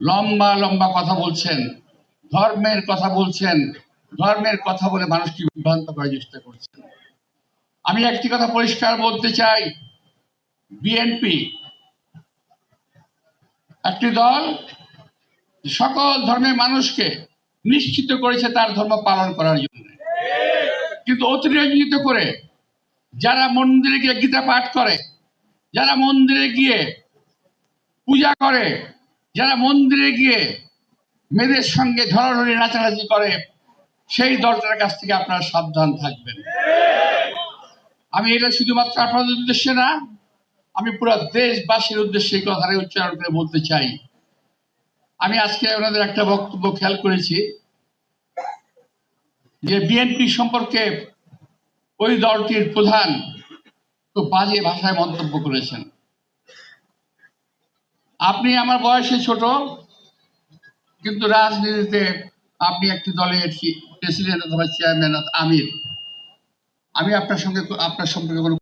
লম্বা লম্বা কথা বলছেন, ধর্মের কথা বলছেন, ধর্মের কথা বলে মানুষকে বিভ্রান্ত করার চেষ্টা করছেন আমি একটি কথা পরিষ্কার বলতে চাই, বিএনপি একটি দল সকল ধর্মের মানুষকে নিশ্চিত করেছে তার ধর্ম পালন করার জন্য। কিন্তু অতিরঞ্জিত করে যারা মন্দিরে গিয়ে গীতা পাঠ করে, যারা মন্দিরে গিয়ে পূজা করে যারা মন্দিরে গিয়ে মেয়েদের সঙ্গে ধরাধরি নাচানাচি করে, সেই দলটার কাছ থেকে আপনারা সাবধান থাকবেন। আমি এটা শুধুমাত্র আপনাদের উদ্দেশ্যে না, আমি পুরো দেশবাসীর উদ্দেশ্যে এই কথাটা উচ্চারণ করে বলতে চাই। আমি আজকে ওনাদের একটা বক্তব্য খেয়াল করেছি যে বিএনপি সম্পর্কে ওই দলটির প্রধান খুব বাজে ভাষায় মন্তব্য করেছেন। আপনি আমার বয়সে ছোট, কিন্তু রাজনীতিতে আপনি একটি দলের প্রেসিডেন্ট অথবা চেয়ারম্যান আমির। আমি আপনার সঙ্গে আপনার সম্পর্কে কোনো